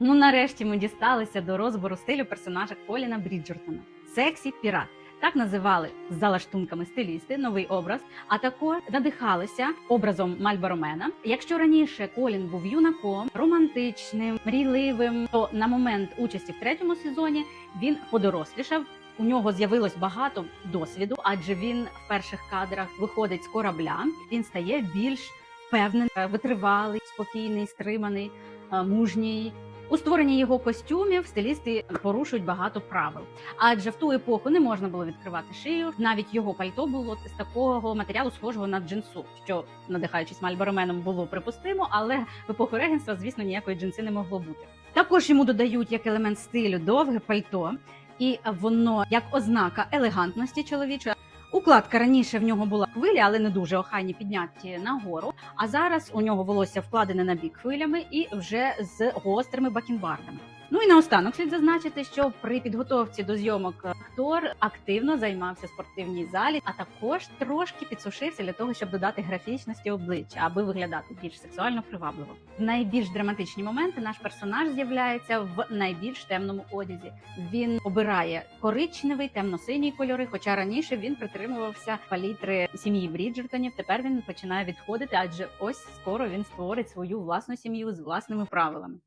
Ну, нарешті ми дісталися до розбору стилю персонажа Коліна Бріджертона. Сексі пірат. Так називали за лаштунками стилісти новий образ, а також надихалися образом Мальборомена. Якщо раніше Колін був юнаком, романтичним, мрійливим, то на момент участі в третьому сезоні він подорослішав. У нього з'явилось багато досвіду, адже він в перших кадрах виходить з корабля. Він стає більш впевнений, витривалий, спокійний, стриманий, е, мужній. У створенні його костюмів стилісти порушують багато правил, адже в ту епоху не можна було відкривати шию. Навіть його пальто було з такого матеріалу, схожого на джинсу, що надихаючись мальбороменом, було припустимо, але в епоху регенства, звісно, ніякої джинси не могло бути. Також йому додають як елемент стилю довге пальто, і воно як ознака елегантності чоловічої. Укладка раніше в нього була хвилі, але не дуже охайні підняті нагору. А зараз у нього волосся вкладене на бік хвилями і вже з гострими бакенбардами. Ну і наостанок слід зазначити, що при підготовці до зйомок актор активно займався в спортивній залі, а також трошки підсушився для того, щоб додати графічності обличчя, аби виглядати більш сексуально привабливо. Найбільш драматичні моменти наш персонаж з'являється в найбільш темному одязі. Він обирає коричневий, темно-синій кольори. Хоча раніше він притримувався палітри сім'ї Бріджертонів. Тепер він починає відходити, адже ось скоро він створить свою власну сім'ю з власними правилами.